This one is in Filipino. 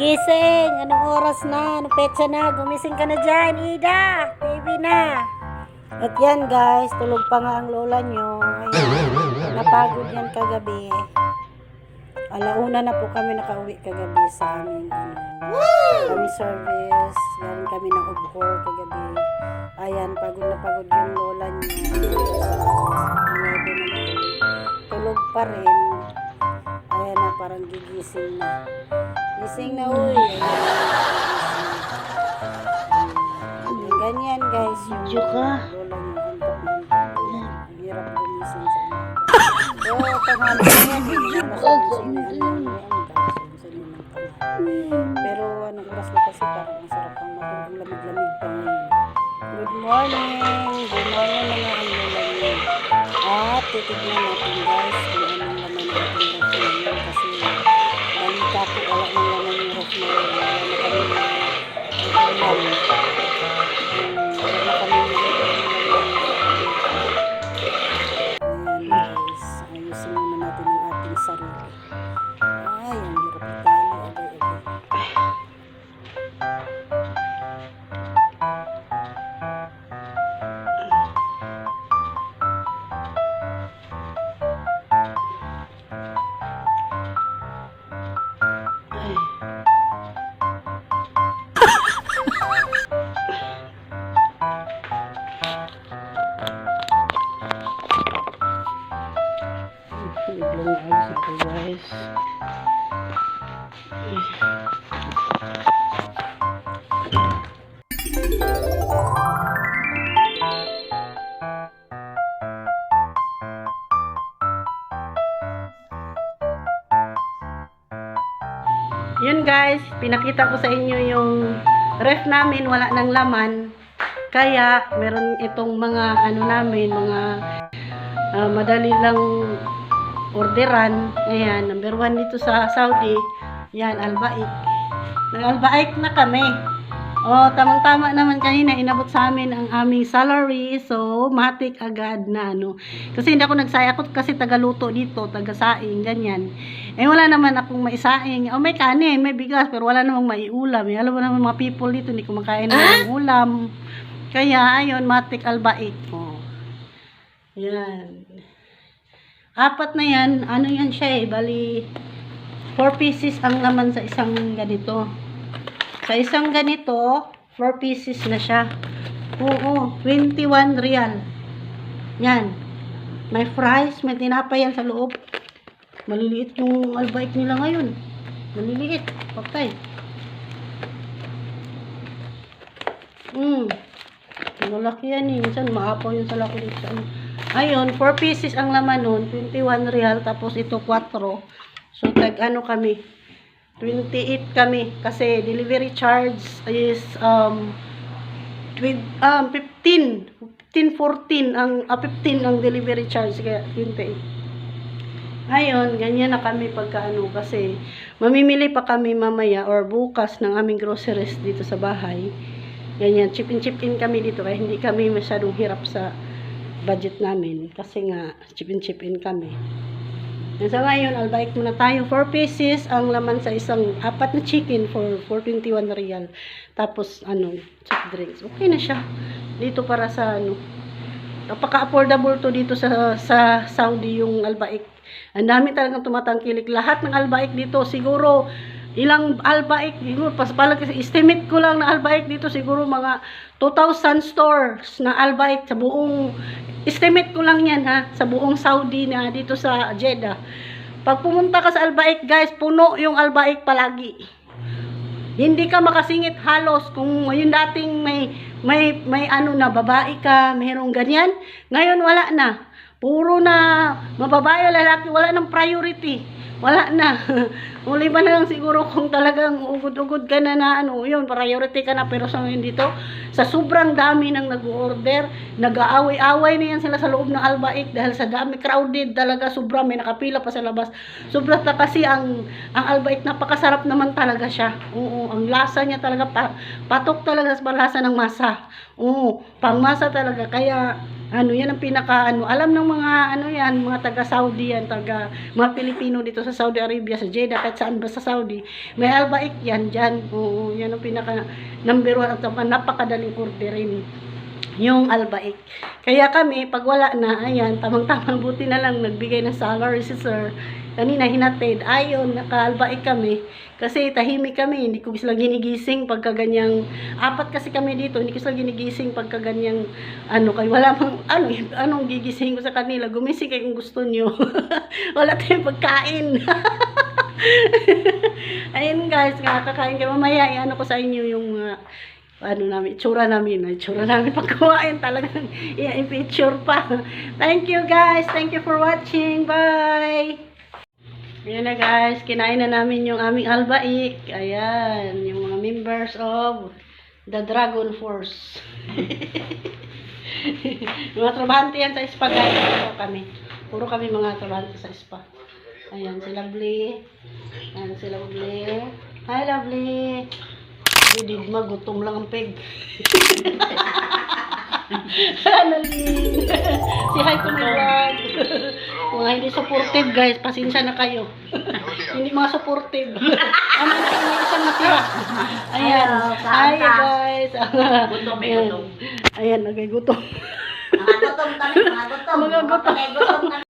Gising! Anong oras na? Anong petsa na? Gumising ka na dyan, Ida! TV na! At yan guys, tulog pa nga ang lola nyo. Ayan, napagod yan kagabi. Alauna na po kami nakauwi kagabi sa aming ano, kami service. Galing kami ng Ubhor kagabi. Ayan, pagod na pagod yung lola nyo. Tulog pa rin. Ayan na, parang gigising na. Gising na, uy. Ganyan guys. Video ka. hirap gumising sa. So, tanghali na yan. Pero anong oras na kasi parang ang sarap pang matulog. Lamig-lamig pa ngayon. Good morning! Good morning mga ang. At titignan natin guys kung anong laman ng ulam. Guys, ayusin muna natin ang ating sarili. Ay, ang hirap itali. Agay, agay. Guys. Yun guys, pinakita ko sa inyo yung ref namin, wala nang laman. Kaya, meron itong mga ano namin, mga ah, madali lang orderan. Ayan, number one dito sa Saudi. Yan, Albaik. Nag-Albaik na kami. Oh, tamang-tama naman kanina inabot sa amin ang aming salary. So, matik agad na ano. Kasi hindi ako nagsaya ako kasi tagaluto dito, tagasaing, ganyan. Eh wala naman akong maisaing. Oh, may kanin, may bigas, pero wala namang maiulam. Eh, alam mo naman mga people dito hindi kumakain ng ulam. Kaya ayun, matik albaik. Oh. Yan. Apat na yan, ano yan siya eh, bali 4 pieces ang laman sa isang ganito. Sa isang ganito, 4 pieces na siya. Oo, 21 real. Yan. May fries, may tinapay yan sa loob. Maliliit yung albaik nila ngayon. Maliliit. Patay. Hmm. Malaki yan eh. Minsan maapaw yun sa laki dito. Ano. Ayun, 4 pieces ang laman nun. 21 real. Tapos ito 4. So, tag ano kami. 28 kami. Kasi delivery charge is um, with, um 15. 15, 14 ang, ah, 15 ang delivery charge. Kaya 28. Ayun, ganyan na kami pagka ano kasi mamimili pa kami mamaya or bukas ng aming groceries dito sa bahay. Ganyan, chip in chip in kami dito kaya hindi kami masyadong hirap sa budget namin kasi nga chip in chip in kami. And so ngayon, albaik muna tayo. 4 pieces ang laman sa isang apat na chicken for 421 real. Tapos ano, soft drinks. Okay na siya. Dito para sa ano, napaka-affordable to dito sa sa Saudi yung albaik. Ang dami talagang tumatangkilik. Lahat ng albaik dito siguro ilang albaik siguro pas pala kasi estimate ko lang na albaik dito siguro mga 2,000 stores na albaik sa buong estimate ko lang yan ha sa buong Saudi na dito sa Jeddah. Pag pumunta ka sa albaik guys, puno yung albaik palagi. Hindi ka makasingit halos kung yung dating may may may ano na babae ka, mayroong ganyan. Ngayon wala na. Puro na mababae lalaki, wala nang priority. Wala na. Muli ba na lang siguro kung talagang ugod-ugod ka na na ano, yun, priority ka na. Pero sa ngayon dito, sa sobrang dami ng nag-order, nag-aaway-away na yan sila sa loob ng albaik dahil sa dami, crowded talaga, sobrang may nakapila pa sa labas. Sobrang na kasi ang, ang albaik, napakasarap naman talaga siya. Oo, ang lasa niya talaga, pa, patok talaga sa lasa ng masa. Oo, pangmasa talaga. Kaya, Ano, yan ang pinaka, ano, alam ng mga, ano yan, mga taga-Saudi yan, taga, mga Pilipino dito sa Saudi Arabia, sa Jeddah, kahit saan ba sa Saudi, may albaik yan, dyan, oo, yan ang pinaka, number one, at ang napakadaling orderin yung albaik. Kaya kami, pag wala na, ayan, tamang-tamang buti na lang, nagbigay ng salary si sir. Kanina hinatid, ayon, naka-albaik kami. Kasi tahimik kami, hindi ko sila ginigising pagka ganyang, apat kasi kami dito, hindi ko sila ginigising pagka ganyang, ano, kay wala mang, ano, anong gigising ko sa kanila, gumising kayo kung gusto nyo. wala tayong pagkain. Ayun guys, kakakain kayo. Mamaya, ano ko sa inyo yung mga, ano namin, itsura namin, ay, itsura namin pag kumain talagang i-picture pa. Thank you guys, thank you for watching, bye! Ayan na guys, kinain na namin yung aming albaik. Ayan, yung mga members of the Dragon Force. mga trabahante yan sa spa guys, puro kami. Puro kami mga trabahante sa spa. Ayan, si Lovely. Ayan, si Lovely. Hi, Lovely. Hindi magutom lang ang peg. Lin? si hi. Mga hindi supportive guys, pasensya na kayo. hindi mga supportive. ano na yung isang natira. Ayan. Hi guys. Gutom, may Ayan. gutom. Ayan, okay, gutom. Mga gutom kami, mga gutom. Mga gutom. Mga gutom kami.